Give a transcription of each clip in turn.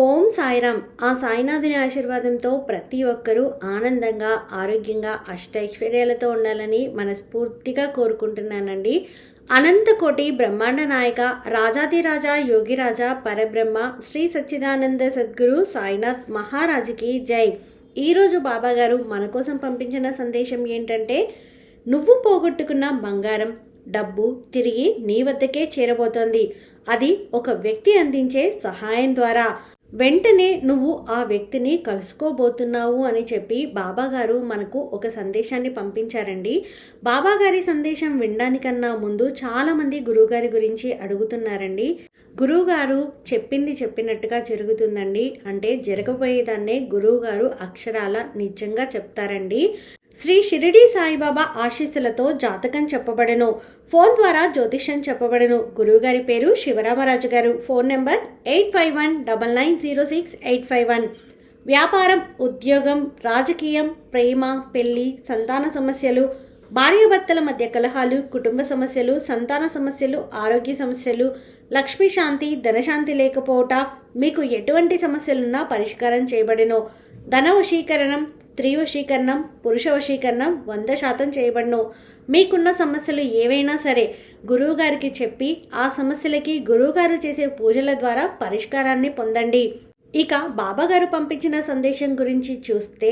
ఓం సాయిరామ్. ఆ సాయినాథుని ఆశీర్వాదంతో ప్రతి ఒక్కరూ ఆనందంగా ఆరోగ్యంగా అష్టైశ్వర్యాలతో ఉండాలని మనస్ఫూర్తిగా కోరుకుంటున్నానండి. అనంతకోటి బ్రహ్మాండ నాయక రాజాదిరాజా యోగిరాజా పరబ్రహ్మ శ్రీ సచ్చిదానంద సద్గురు సాయినాథ్ మహారాజుకి జై. ఈరోజు బాబా గారు మన కోసం పంపించిన సందేశం ఏంటంటే నువ్వు పోగొట్టుకున్న బంగారం డబ్బు తిరిగి నీ వద్దకే చేరబోతోంది. అది ఒక వ్యక్తి అందించే సహాయం ద్వారా. వెంటనే నువ్వు ఆ వ్యక్తిని కలుసుకోబోతున్నావు అని చెప్పి బాబాగారు మనకు ఒక సందేశాన్ని పంపించారండి. బాబాగారి సందేశం వినడానికన్నా ముందు చాలామంది గురువుగారి గురించి అడుగుతున్నారండి. గురువుగారు చెప్పింది చెప్పినట్టుగా జరుగుతుందండి. అంటే జరగబోయేదాన్నే గురువుగారు అక్షరాల నిజంగా చెప్తారండి. శ్రీ షిరిడి సాయిబాబా ఆశీస్సులతో జాతకం చెప్పబడెను. ఫోన్ ద్వారా జ్యోతిష్యం చెప్పబడను. గురువుగారి పేరు Shivaramaraju garu. Phone number eight five one double nine zero six eight five one. వ్యాపారం ఉద్యోగం రాజకీయం ప్రేమ పెళ్ళి సంతాన సమస్యలు భార్యాభర్తల మధ్య కలహాలు కుటుంబ సమస్యలు సంతాన సమస్యలు ఆరోగ్య సమస్యలు లక్ష్మీ శాంతి ధనశాంతి లేకపోవట మీకు ఎటువంటి సమస్యలున్నా పరిష్కారం చేయబడెను. ధన వశీకరణం స్త్రీ వశీకరణం పురుష వశీకరణం వంద శాతం చేయబడను. మీకున్న సమస్యలు ఏవైనా సరే గురువుగారికి చెప్పి ఆ సమస్యలకి గురువుగారు చేసే పూజల ద్వారా పరిష్కారాన్ని పొందండి. ఇక బాబాగారు పంపించిన సందేశం గురించి చూస్తే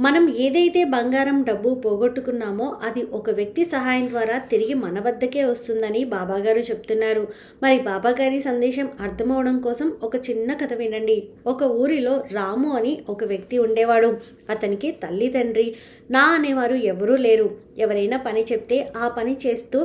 మనం ఏదైతే బంగారం డబ్బు పోగొట్టుకున్నామో అది ఒక వ్యక్తి సహాయం ద్వారా తిరిగి మన వద్దకే వస్తుందని బాబాగారు చెప్తున్నారు. మరి బాబాగారి సందేశం అర్థమవడం కోసం ఒక చిన్న కథ వినండి. ఒక ఊరిలో రాము అని ఒక వ్యక్తి ఉండేవాడు. అతనికి తల్లి తండ్రి. నా అనేవారు ఎవరూ లేరు. ఎవరైనా పని చెప్తే ఆ పని చేస్తూ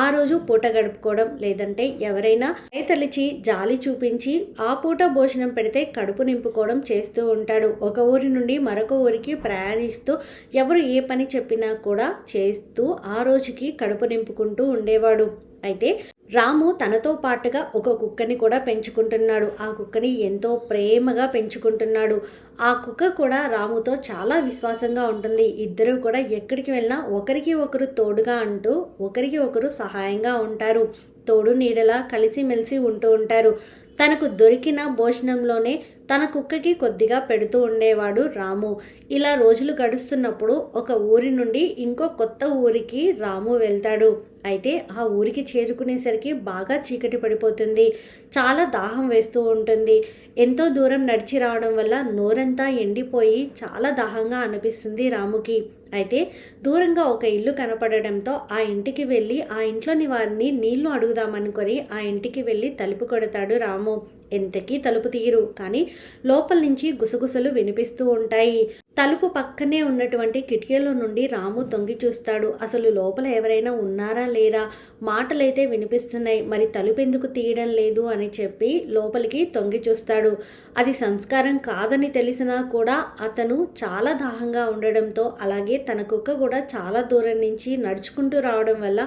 ఆ రోజు పూట గడుపుకోవడం లేదంటే ఎవరైనా తలిచి జాలి చూపించి ఆ పూట భోజనం పెడితే కడుపు నింపుకోవడం చేస్తూ ఉంటాడు. ఒక ఊరి నుండి మరొక ఊరికి ప్రయాణిస్తూ ఎవరు ఏ పని చెప్పినా కూడా చేస్తూ ఆ రోజుకి కడుపు నింపుకుంటూ ఉండేవాడు. అయితే రాము తనతో పాటుగా ఒక కుక్కని కూడా పెంచుకుంటున్నాడు. ఆ కుక్కని ఎంతో ప్రేమగా పెంచుకుంటున్నాడు. ఆ కుక్క కూడా రాముతో చాలా విశ్వాసంగా ఉంటుంది. ఇద్దరు కూడా ఎక్కడికి వెళ్ళినా ఒకరికి ఒకరు తోడుగా అంటూ ఒకరికి ఒకరు సహాయంగా ఉంటారు. తోడు నీడలా కలిసిమెలిసి ఉంటూ ఉంటారు. తనకు దొరికిన భోజనంలోనే తన కుక్కకి కొద్దిగా పెడుతూ ఉండేవాడు రాము. ఇలా రోజులు గడుస్తున్నప్పుడు ఒక ఊరి నుండి ఇంకో కొత్త ఊరికి రాము వెళ్తాడు. అయితే ఆ ఊరికి చేరుకునేసరికి బాగా చీకటి పడిపోతుంది. చాలా దాహం వేస్తూ ఉంటుంది. ఎంతో దూరం నడిచి రావడం వల్ల నోరంతా ఎండిపోయి చాలా దాహంగా అనిపిస్తుంది రాముకి. అయితే దూరంగా ఒక ఇల్లు కనపడడంతో ఆ ఇంటికి వెళ్ళి ఆ ఇంట్లోని వారిని నీళ్ళు అడుగుదామనుకొని ఆ ఇంటికి వెళ్ళి తలుపు కొడతాడు రాము. ఎంతకీ తలుపు తీయరు కానీ లోపల నుంచి గుసగుసలు వినిపిస్తూ ఉంటాయి. తలుపు పక్కనే ఉన్నటువంటి కిటికీలో నుండి రాము తొంగి చూస్తాడు. అసలు లోపల ఎవరైనా ఉన్నారా లేరా? మాటలైతే వినిపిస్తున్నాయి. మరి తలుపు ఎందుకు తీయడం లేదు అని చెప్పి లోపలికి తొంగి చూస్తాడు. అది సంస్కారం కాదని తెలిసినా కూడా అతను చాలా దాహంగా ఉండడంతో అలాగే తన కుక్క కూడా చాలా దూరం నుంచి నడుచుకుంటూ రావడం వల్ల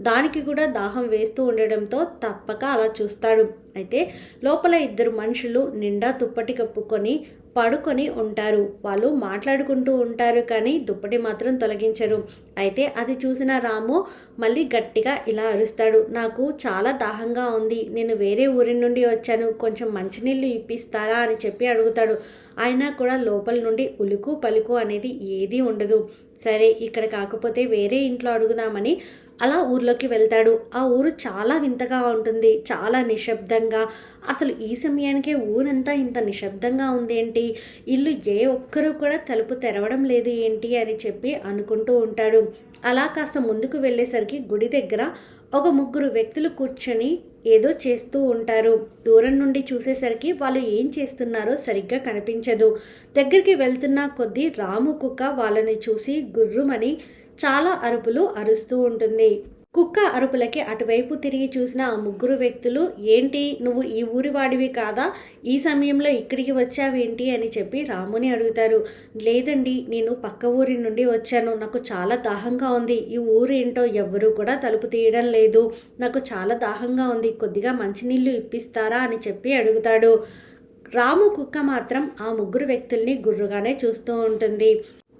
దానికి కూడా దాహం వేస్తూ ఉండడంతో తప్పక అలా చూస్తాడు. అయితే లోపల ఇద్దరు మనుషులు నిండా దుప్పటి కప్పుకొని పడుకొని ఉంటారు. వాళ్ళు మాట్లాడుకుంటూ ఉంటారు కానీ దుప్పటి మాత్రం తొలగించరు. అయితే అది చూసిన రాము మళ్ళీ గట్టిగా ఇలా అరుస్తాడు. నాకు చాలా దాహంగా ఉంది. నేను వేరే ఊరి నుండి వచ్చాను. కొంచెం మంచినీళ్ళు ఇప్పిస్తారా అని చెప్పి అడుగుతాడు. అయినా కూడా లోపల నుండి ఉలుకు పలుకు అనేది ఏదీ ఉండదు. సరే ఇక్కడ కాకపోతే వేరే ఇంట్లో అడుగుదామని అలా ఊర్లోకి వెళ్తాడు. ఆ ఊరు చాలా వింతగా ఉంటుంది. చాలా నిశ్శబ్దంగా. అసలు ఈ సమయానికే ఊరంతా ఇంత నిశ్శబ్దంగా ఉందేంటి? ఇల్లు ఏ ఒక్కరూ కూడా తలుపు తెరవడం లేదు ఏంటి అని చెప్పి అనుకుంటూ ఉంటాడు. అలా కాస్త ముందుకు వెళ్ళేసరికి గుడి దగ్గర ఒక ముగ్గురు వ్యక్తులు కూర్చొని ఏదో చేస్తూ ఉంటారు. దూరం నుండి చూసేసరికి వాళ్ళు ఏం చేస్తున్నారో సరిగ్గా కనిపించదు. దగ్గరికి వెళ్తున్న కొద్దీ రాము కుక్క వాళ్ళని చూసి గుర్రుమని చాలా అరుపులు అరుస్తూ ఉంటుంది. కుక్క అరుపులకి అటువైపు తిరిగి చూసిన ఆ ముగ్గురు వ్యక్తులు ఏంటి నువ్వు ఈ ఊరి వాడివి కాదా? ఈ సమయంలో ఇక్కడికి వచ్చావేంటి? అని చెప్పి రాముని అడుగుతారు. లేదండి నేను పక్క ఊరి నుండి వచ్చాను. నాకు చాలా దాహంగా ఉంది. ఈ ఊరు ఏంటో ఎవ్వరూ కూడా తలుపు తీయడం లేదు. నాకు చాలా దాహంగా ఉంది. కొద్దిగా మంచినీళ్ళు ఇప్పిస్తారా? అని చెప్పి అడుగుతాడు. రాము కుక్క మాత్రం ఆ ముగ్గురు వ్యక్తుల్ని గుర్రుగానే చూస్తూ ఉంటుంది.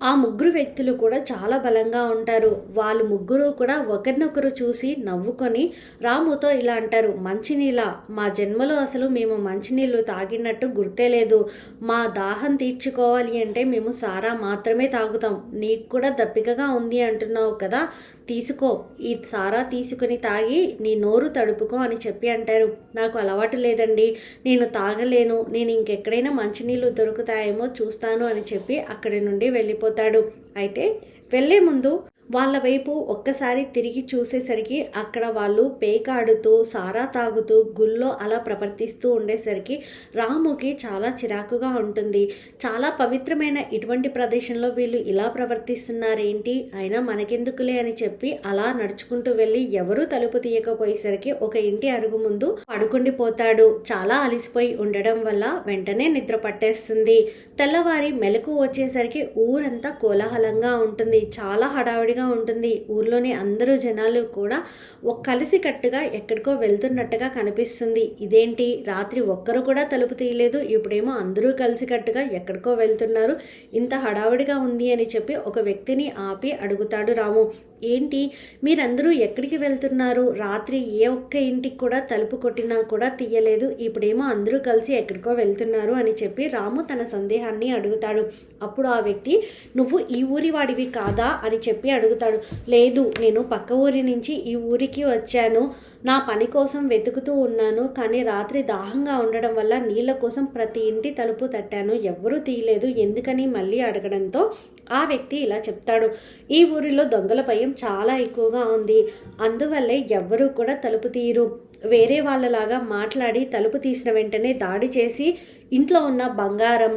ఆ ముగ్గురు వ్యక్తులు కూడా చాలా బలంగా ఉంటారు. వాళ్ళు ముగ్గురు కూడా ఒకరినొకరు చూసి నవ్వుకొని రాముతో ఇలా అంటారు మంచినీళ్ళ. మా జన్మలో అసలు మేము మంచినీళ్ళు తాగినట్టు గుర్తే లేదు. మా దాహం తీర్చుకోవాలి అంటే మేము సారా మాత్రమే తాగుతాం. నీకు కూడా దప్పికగా ఉంది అంటున్నావు కదా తీసుకో. ఈ సారా తీసుకుని తాగి నీ నోరు తడుపుకో అని చెప్పి అంటారు. నాకు అలవాటు లేదండి. నేను తాగలేను. నేను ఇంకెక్కడైనా మంచినీళ్ళు దొరుకుతాయేమో చూస్తాను అని చెప్పి అక్కడి నుండి వెళ్ళిపో వెళ్ళిపోతాడు. అయితే వెళ్ళే ముందు వాళ్ళ వైపు ఒక్కసారి తిరిగి చూసేసరికి అక్కడ వాళ్ళు పేకాడుతూ సారా తాగుతూ గుళ్ళో అలా ప్రవర్తిస్తూ ఉండేసరికి రాముకి చాలా చిరాకుగా ఉంటుంది. చాలా పవిత్రమైన ఇటువంటి ప్రదేశంలో వీళ్ళు ఇలా ప్రవర్తిస్తున్నారేంటి? అయినా మనకెందుకులే అని చెప్పి అలా నడుచుకుంటూ వెళ్ళి ఎవరూ తలుపు తీయకపోయేసరికి ఒక ఇంటి అరుగు ముందు పడుకుండిపోతాడు. చాలా అలిసిపోయి ఉండడం వల్ల వెంటనే నిద్ర పట్టేస్తుంది. తెల్లవారి మెలకు వచ్చేసరికి ఊరంతా కోలాహలంగా ఉంటుంది. చాలా హడావిడి హ్యాపీగా ఉంటుంది. ఊర్లోని అందరూ జనాలు కూడా ఒక కలిసి కట్టుగా ఎక్కడికో వెళ్తున్నట్టుగా కనిపిస్తుంది. ఇదేంటి? రాత్రి ఒక్కరు కూడా తలుపు తీయలేదు. ఇప్పుడేమో అందరూ కలిసి కట్టుగా ఎక్కడికో వెళ్తున్నారు. ఇంత హడావుడిగా ఉంది అని చెప్పి ఒక వ్యక్తిని ఆపి అడుగుతాడు రాము. ఏంటి? మీరందరూ ఎక్కడికి వెళ్తున్నారు? రాత్రి ఏ ఒక్క ఇంటికి కూడా తలుపు కొట్టినా కూడా తీయలేదు. ఇప్పుడేమో అందరూ కలిసి ఎక్కడికో వెళ్తున్నారు అని చెప్పి రాము తన సందేహాన్ని అడుగుతాడు. అప్పుడు ఆ వ్యక్తి నువ్వు ఈ ఊరి వాడివి కాదా? అని చెప్పి అడుగుతాడు. లేదు నేను పక్క ఊరి నుంచి ఈ ఊరికి వచ్చాను. నా పని కోసం వెతుకుతూ ఉన్నాను కానీ రాత్రి దాహంగా ఉండడం వల్ల నీళ్ళ కోసం ప్రతి ఇంటి తలుపు తట్టాను. ఎవ్వరూ తీయలేదు. ఎందుకని మళ్ళీ అడగడంతో ఆ వ్యక్తి ఇలా చెప్తాడు. ఈ ఊరిలో దొంగల భయం చాలా ఎక్కువగా ఉంది. అందువల్లే ఎవ్వరూ కూడా తలుపు తీయరు. వేరే వాళ్ళలాగా మాట్లాడి తలుపు తీసిన వెంటనే దాడి చేసి ఇంట్లో ఉన్న బంగారం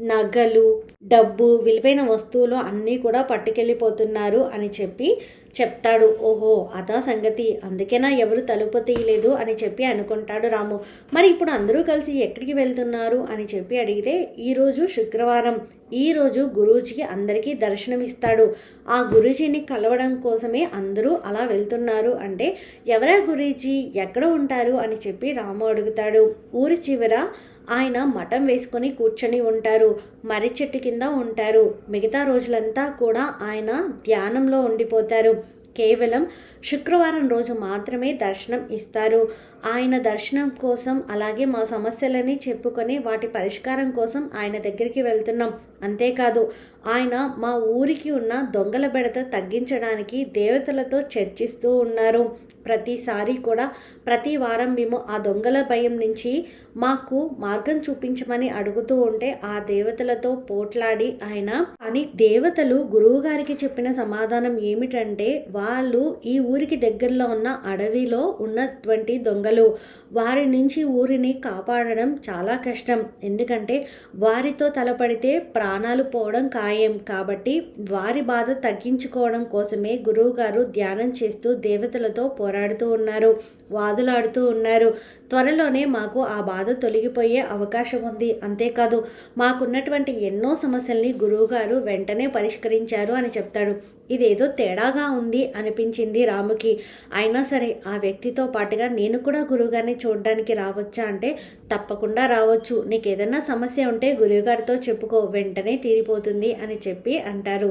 నగలు డబ్బు విలువైన వస్తువులు అన్నీ కూడా పట్టుకెళ్ళిపోతున్నారు అని చెప్పి చెప్తాడు. ఓహో అదా సంగతి. అందుకేనా ఎవరు తలుపు తీయలేదు అని చెప్పి అనుకుంటాడు రాము. మరి ఇప్పుడు అందరూ కలిసి ఎక్కడికి వెళ్తున్నారు అని చెప్పి అడిగితే ఈరోజు శుక్రవారం. ఈరోజు గురూజీకి అందరికీ దర్శనమిస్తాడు ఆ గురూజీని కలవడం కోసమే అందరూ అలా వెళ్తున్నారు అంటే ఎవరా గురూజీ? ఎక్కడ ఉంటారు? అని చెప్పి రాము అడుగుతాడు. ఊరి చివర ఆయన మఠం వేసుకొని కూర్చొని ఉంటారు మర్రి చెట్టు కింద ఉంటారు. మిగతా రోజులంతా కూడా ఆయన ధ్యానంలో ఉండిపోతారు. కేవలం శుక్రవారం రోజు మాత్రమే దర్శనం ఇస్తారు. ఆయన దర్శనం కోసం అలాగే మా సమస్యలని చెప్పుకొని వాటి పరిష్కారం కోసం ఆయన దగ్గరికి వెళ్తున్నాం. అంతేకాదు ఆయన మా ఊరికి ఉన్న దొంగల బెడత తగ్గించడానికి దేవతలతో చర్చిస్తూ ఉన్నారు. ప్రతిసారి కూడా ప్రతి వారం మేము ఆ దొంగల భయం నుంచి మాకు మార్గం చూపించమని అడుగుతూ ఉంటే ఆ దేవతలతో పోట్లాడి ఆయన అని దేవతలు గురువు గారికి చెప్పిన సమాధానం ఏమిటంటే వాళ్ళు ఈ ఊరికి దగ్గరలో ఉన్న అడవిలో ఉన్నటువంటి దొంగలు. వారి నుంచి ఊరిని కాపాడడం చాలా కష్టం. ఎందుకంటే వారితో తలపడితే ప్రాణాలు పోవడం ఖాయం. కాబట్టి వారి బాధ తగ్గించుకోవడం కోసమే గురువు గారు ధ్యానం చేస్తూ దేవతలతో పోరాడుతూ ఉన్నారు. వాదులాడుతూ ఉన్నారు. త్వరలోనే మాకు ఆ బాధ తొలగిపోయే అవకాశం ఉంది. అంతేకాదు మాకున్నటువంటి ఎన్నో సమస్యల్ని గురువుగారు వెంటనే పరిష్కరించారు అని చెప్తాడు. ఇదేదో తేడాగా ఉంది అనిపించింది రాముకి. అయినా సరే ఆ వ్యక్తితో పాటుగా నేను కూడా గురువుగారిని చూడడానికి రావచ్చా అంటే తప్పకుండా రావచ్చు. నీకు ఏదైనా సమస్య ఉంటే గురువుగారితో చెప్పుకో వెంటనే తీరిపోతుంది అని చెప్పి అంటారు.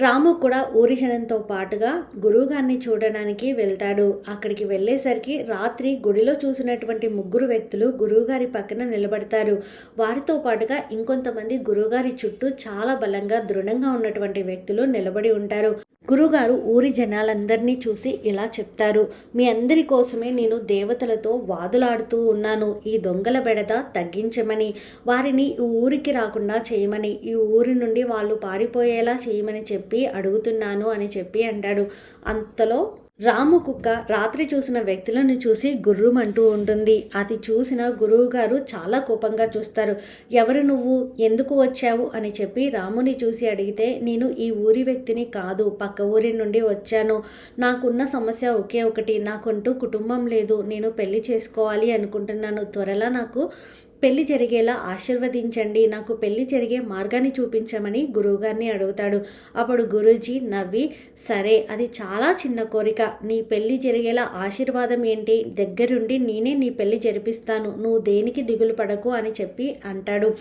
రాము కూడా ఊరి జనంతో పాటుగా గురువుగారిని చూడడానికి వెళ్తాడు. అక్కడికి వెళ్ళేసరికి రాత్రి గుడిలో చూసినటువంటి ముగ్గురు వ్యక్తులు గురువుగారి పక్కన నిలబడతారు. వారితో పాటుగా ఇంకొంతమంది గురువుగారి చుట్టూ చాలా బలంగా దృఢంగా ఉన్నటువంటి వ్యక్తులు నిలబడి ఉంటారు. గురుగారు ఊరి జనాలందరినీ చూసి ఇలా చెప్తారు. మీ అందరి కోసమే నేను దేవతలతో వాదులాడుతూ ఉన్నాను. ఈ దొంగల బెడద తగ్గించమని వారిని ఈ ఊరికి రాకుండా చేయమని ఈ ఊరి నుండి వాళ్ళు పారిపోయేలా చేయమని చెప్పి చెప్పి అడుగుతున్నాను అని చెప్పి అంటాడు. అంతలో రాము కుక్క రాత్రి చూసిన వ్యక్తులను చూసి గుర్రుమంటూ ఉంటుంది. అది చూసిన గురువు గారు చాలా కోపంగా చూస్తారు. ఎవరు నువ్వు? ఎందుకు వచ్చావు? అని చెప్పి రాముని చూసి అడిగితే నేను ఈ ఊరి వ్యక్తిని కాదు. పక్క ఊరి నుండి వచ్చాను. నాకున్న సమస్య ఒకే ఒకటి. నాకంటూ కుటుంబం లేదు. నేను పెళ్ళి చేసుకోవాలి అనుకుంటున్నాను. త్వరలో నాకు పెళ్ళి జరిగేలా ఆశీర్వదించండి. నాకు పెళ్ళి జరిగే మార్గాన్ని చూపించమని గురువుగారిని అడుగుతాడు. అప్పుడు గురూజీ నవ్వి సరే అది చాలా చిన్న కోరిక. నీ పెళ్ళి జరిగేలా ఆశీర్వాదం ఏంటి? దగ్గరుండి నేనే నీ పెళ్ళి జరిపిస్తాను. నువ్వు దేనికి దిగులు పడకు అని చెప్పి అంటాడు.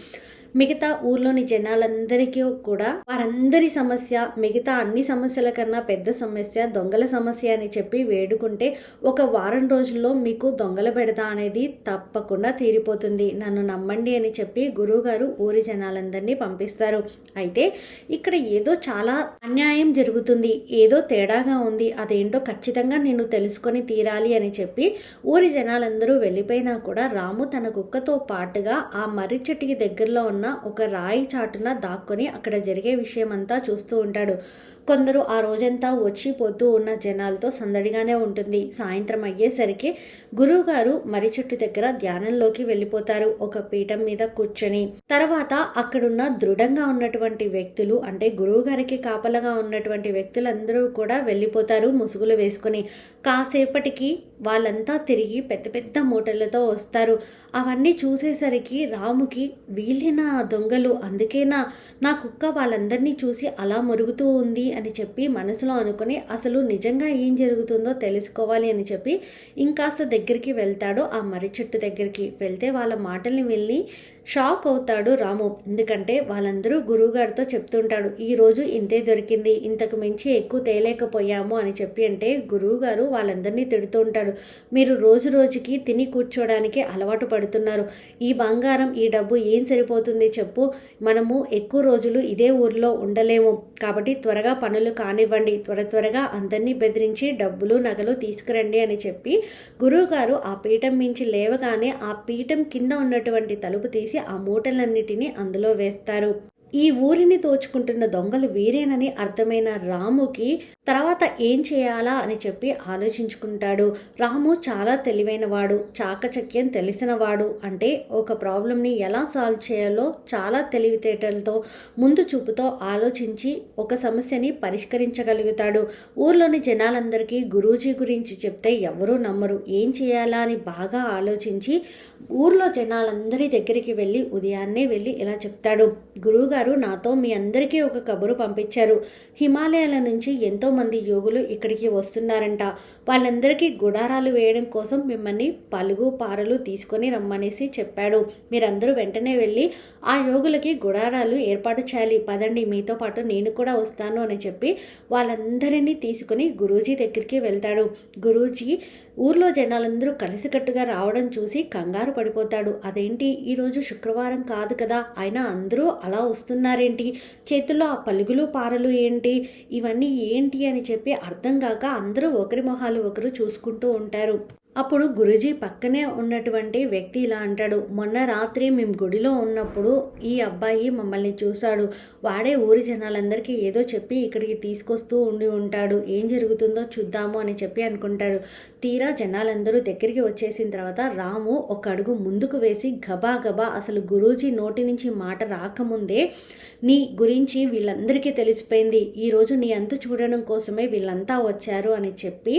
మిగతా ఊర్లోని జనాలందరికీ కూడా వారందరి సమస్య మిగతా అన్ని సమస్యల కన్నా పెద్ద సమస్య దొంగల సమస్య అని చెప్పి వేడుకుంటే ఒక వారం రోజుల్లో మీకు దొంగల బెడద అనేది తప్పకుండా తీరిపోతుంది. నన్ను నమ్మండి అని చెప్పి గురువుగారు ఊరి జనాలందరినీ పంపిస్తారు. అయితే ఇక్కడ ఏదో చాలా అన్యాయం జరుగుతుంది. ఏదో తేడాగా ఉంది. అదేంటో ఖచ్చితంగా నేను తెలుసుకొని తీరాలి అని చెప్పి ఊరి జనాలందరూ వెళ్ళిపోయినా కూడా రాము తన కుక్కతో పాటుగా ఆ మర్రి చెట్టుకి దగ్గరలో ఉన్న ఒక రాయి చాటున దాక్కొని అక్కడ జరిగే విషయం అంతా చూస్తూ ఉంటాడు. కొందరు ఆ రోజంతా వచ్చి పోతూ ఉన్న జనాలతో సందడిగానే ఉంటుంది. సాయంత్రం అయ్యేసరికి గురువుగారు మరి చెట్టు దగ్గర ధ్యానంలోకి వెళ్ళిపోతారు. ఒక పీఠం మీద కూర్చొని తర్వాత అక్కడున్న దృఢంగా ఉన్నటువంటి వ్యక్తులు అంటే గురువుగారికి కాపలగా ఉన్నటువంటి వ్యక్తులందరూ కూడా వెళ్ళిపోతారు ముసుగులు వేసుకొని. కాసేపటికి వాళ్ళంతా తిరిగి పెద్ద పెద్ద మూటలతో వస్తారు. అవన్నీ చూసేసరికి రాముకి వీళ్ళేనా దొంగలు? అందుకేనా నా కుక్క వాళ్ళందరినీ చూసి అలా మురుగుతూ ఉంది అని చెప్పి మనసులో అనుకుని అసలు నిజంగా ఏం జరుగుతుందో తెలుసుకోవాలి అని చెప్పి ఇంకాస్త దగ్గరికి వెళ్తాడు. ఆ మర్రి చెట్టు దగ్గరికి వెళ్తే వాళ్ళ మాటల్ని వెళ్ళి షాక్ అవుతాడు రాము. ఎందుకంటే వాళ్ళందరూ గురువుగారితో చెప్తుంటాడు ఈరోజు ఇంతే దొరికింది ఇంతకు మించి ఎక్కువ తేలేకపోయాము అని చెప్పి అంటే గురువుగారు వాళ్ళందరినీ తిడుతూ ఉంటాడు. మీరు రోజు రోజుకి తిని కూర్చోడానికి అలవాటు పడుతున్నారు. ఈ బంగారం ఈ డబ్బు ఏం సరిపోతుంది చెప్పు. మనము ఎక్కువ రోజులు ఇదే ఊర్లో ఉండలేము. కాబట్టి త్వరగా పనులు కానివ్వండి. త్వర త్వరగా అందరినీ బెదిరించి డబ్బులు నగలు తీసుకురండి అని చెప్పి గురువుగారు ఆ పీఠం మించి లేవగానే ఆ పీఠం కింద ఉన్నటువంటి తలుపు తీసి ఆ మూటలన్నిటినీ అందులో వేస్తారు. ఈ ఊరిని దోచుకుంటున్న దొంగలు వీరేనని అర్థమైన రాముకి తర్వాత ఏం చేయాలా అని చెప్పి ఆలోచించుకుంటాడు. రాము చాలా తెలివైనవాడు చాకచక్యం తెలిసినవాడు అంటే ఒక ప్రాబ్లంని ఎలా సాల్వ్ చేయాలో చాలా తెలివితేటలతో ముందు చూపుతో ఆలోచించి ఒక సమస్యని పరిష్కరించగలుగుతాడు. ఊర్లోని జనాలందరికీ గురూజీ గురించి చెప్తే ఎవరూ నమ్మరు. ఏం చేయాలా అని బాగా ఆలోచించి ఊర్లో జనాలందరి దగ్గరికి వెళ్ళి ఉదయాన్నే వెళ్ళి ఇలా చెప్తాడు. గురువుగారు నాతో మీ అందరికీ ఒక కబురు పంపించారు. హిమాలయాల నుంచి ఎంతోమంది యోగులు ఇక్కడికి వస్తున్నారంట. వాళ్ళందరికీ గుడారాలు వేయడం కోసం మిమ్మల్ని పలుగు పారలు తీసుకొని రమ్మనేసి చెప్పాడు. మీరందరూ వెంటనే వెళ్ళి ఆ యోగులకి గుడారాలు ఏర్పాటు చేయాలి. పదండి మీతో పాటు నేను కూడా వస్తాను అని చెప్పి వాళ్ళందరినీ తీసుకుని గురూజీ దగ్గరికి వెళ్తాడు. గురూజీ ఊర్లో జనాలందరూ కలిసికట్టుగా రావడం చూసి కంగారు పడిపోతాడు. అదేంటి? ఈరోజు శుక్రవారం కాదు కదా. అయినా అందరూ అలా వస్తున్నారేంటి? చేతుల్లో ఆ పలుగులు పారలు ఏంటి? ఇవన్నీ ఏంటి అని చెప్పి అర్థం కాక అందరూ ఒకరి మొహాలు ఒకరు చూసుకుంటూ ఉంటారు. అప్పుడు గురుజీ పక్కనే ఉన్నటువంటి వ్యక్తి ఇలా అంటాడు మొన్న రాత్రి మేము గుడిలో ఉన్నప్పుడు ఈ అబ్బాయి మమ్మల్ని చూశాడు. వాడే ఊరి జనాలందరికీ ఏదో చెప్పి ఇక్కడికి తీసుకొస్తూ ఉండి ఉంటాడు. ఏం జరుగుతుందో చూద్దాము అని చెప్పి అనుకుంటాడు. తీరా జనాలందరూ దగ్గరికి వచ్చేసిన తర్వాత రాము ఒక అడుగు ముందుకు వేసి గబా గబా అసలు గురూజీ నోటి నుంచి మాట రాకముందే నీ గురించి వీళ్ళందరికీ తెలిసిపోయింది. ఈరోజు నీ అంతు చూడడం కోసమే వీళ్ళంతా వచ్చారు అని చెప్పి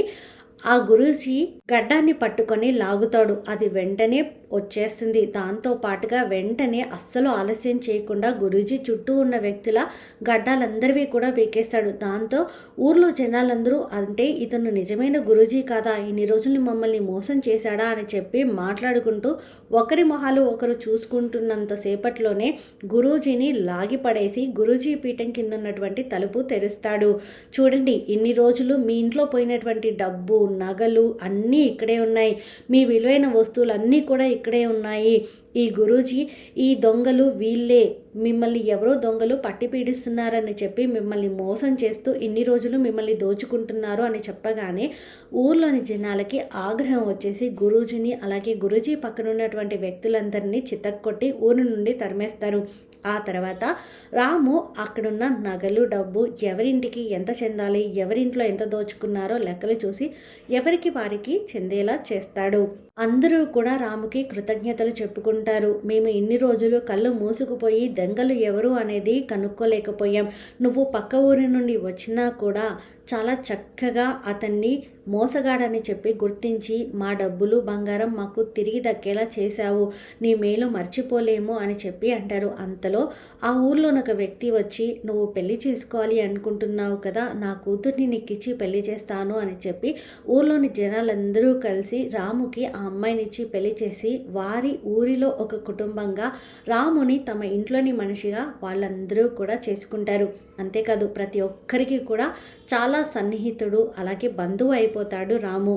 ఆ గురూజీ గడ్డాన్ని పట్టుకొని లాగుతాడు. అది వెంటనే వచ్చేస్తుంది దాంతో పాటుగా వెంటనే అస్సలు ఆలస్యం చేయకుండా గురూజీ చుట్టూ ఉన్న వ్యక్తుల గడ్డాలందరివి కూడా పీకేస్తాడు దాంతో ఊర్లో జనాలందరూ అంటే ఇతను నిజమైన గురూజీ కాదా? ఇన్ని రోజులు మమ్మల్ని మోసం చేశాడా? అని చెప్పి మాట్లాడుకుంటూ ఒకరి మొహాలు ఒకరు చూసుకుంటున్నంత సేపట్లోనే గురూజీని లాగి పడేసి గురూజీ పీఠం కింద ఉన్నటువంటి తలుపు తెరుస్తాడు. చూడండి ఇన్ని రోజులు మీ ఇంట్లో పోయినటువంటి డబ్బు నగలు అన్నీ ఇక్కడే ఉన్నాయి. మీ విలువైన వస్తువులన్నీ కూడా ఇక్కడే ఉన్నాయి. ఈ గురూజీ ఈ దొంగలు వీళ్ళే. మిమ్మల్ని ఎవరో దొంగలు పట్టి పీడిస్తున్నారని చెప్పి మిమ్మల్ని మోసం చేస్తూ ఇన్ని రోజులు మిమ్మల్ని దోచుకుంటున్నారు అని చెప్పగానే ఊర్లోని జనాలకి ఆగ్రహం వచ్చేసి గురూజీని అలాగే గురూజీ పక్కన ఉన్నటువంటి వ్యక్తులందరినీ చితక్కొట్టి ఊరి నుండి తరిమేస్తారు. ఆ తర్వాత రాము అక్కడున్న నగలు డబ్బు ఎవరింటికి ఎంత చెందాలి ఎవరింట్లో ఎంత దోచుకున్నారో లెక్కలు చూసి ఎవరికి వారికి చెందేలా చేస్తాడు. అందరూ కూడా రాముకి కృతజ్ఞతలు చెప్పుకుంటారు. మేము ఇన్ని రోజులు కళ్ళు మూసుకుపోయి దొంగలు ఎవరు అనేది కనుక్కోలేకపోయాం. నువ్వు పక్క ఊరి నుండి వచ్చినా కూడా చాలా చక్కగా అతన్ని మోసగాడని చెప్పి గుర్తించి మా డబ్బులు బంగారం మాకు తిరిగి దక్కేలా చేశావు. నీ మేలు మర్చిపోలేము అని చెప్పి అంటారు. అంతలో ఆ ఊర్లోని ఒక వ్యక్తి వచ్చి నువ్వు పెళ్ళి చేసుకోవాలి అనుకుంటున్నావు కదా నా కూతుర్ని నీకిచ్చి పెళ్ళి చేస్తాను అని చెప్పి ఊర్లోని జనాలందరూ కలిసి రాముకి ఆ అమ్మాయినిచ్చి పెళ్ళి చేసి వారి ఊరిలో ఒక కుటుంబంగా రాముని తమ ఇంట్లోని మనిషిగా వాళ్ళందరూ కూడా చేసుకుంటారు. అంతేకాదు ప్రతి ఒక్కరికి కూడా చాలా చాలా సన్నిహితుడు అలాగే బంధువు అయిపోతాడు రాము.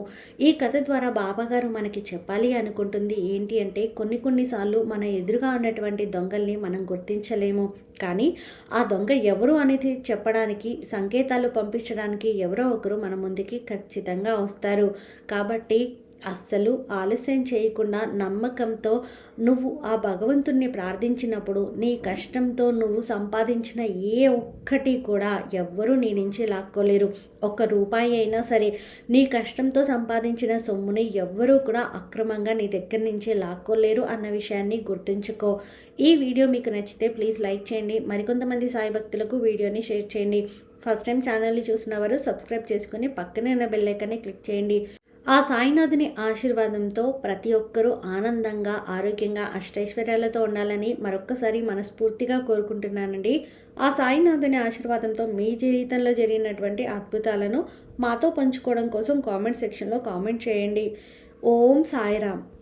ఈ కథ ద్వారా బాబాగారు మనకి చెప్పాలి అనుకుంటుంది. ఏంటి అంటే కొన్ని కొన్నిసార్లు మన ఎదురుగా ఉన్నటువంటి దొంగల్ని మనం గుర్తించలేము. కానీ ఆ దొంగ ఎవరు అనేది చెప్పడానికి సంకేతాలు పంపించడానికి ఎవరో ఒకరు మన ముందుకి ఖచ్చితంగా వస్తారు. కాబట్టి అస్సలు ఆలస్యం చేయకుండా నమ్మకంతో నువ్వు ఆ భగవంతుణ్ణి ప్రార్థించినప్పుడు నీ కష్టంతో నువ్వు సంపాదించిన ఏ ఒక్కటి కూడా ఎవ్వరూ నీ నుంచి లాక్కోలేరు. ఒక్క రూపాయి అయినా సరే నీ కష్టంతో సంపాదించిన సొమ్ముని ఎవ్వరూ కూడా అక్రమంగా నీ దగ్గర నుంచి లాక్కోలేరు అన్న విషయాన్ని గుర్తుంచుకో. ఈ వీడియో మీకు నచ్చితే ప్లీజ్ లైక్ చేయండి. మరికొంతమంది సాయి భక్తులకు వీడియోని షేర్ చేయండి. ఫస్ట్ టైం ఛానల్ని చూసిన వారు సబ్స్క్రైబ్ చేసుకుని పక్కనే ఉన్న బెల్లైకాన్ని క్లిక్ చేయండి. ఆ సాయినాథుని ఆశీర్వాదంతో ప్రతి ఒక్కరూ ఆనందంగా ఆరోగ్యంగా అష్టైశ్వర్యాలతో ఉండాలని మరొక్కసారి మనస్ఫూర్తిగా కోరుకుంటున్నానండి. ఆ సాయినాథుని ఆశీర్వాదంతో మీ జీవితంలో జరిగినటువంటి అద్భుతాలను మాతో పంచుకోవడం కోసం కామెంట్ సెక్షన్లో కామెంట్ చేయండి. ఓం సాయిరామ్.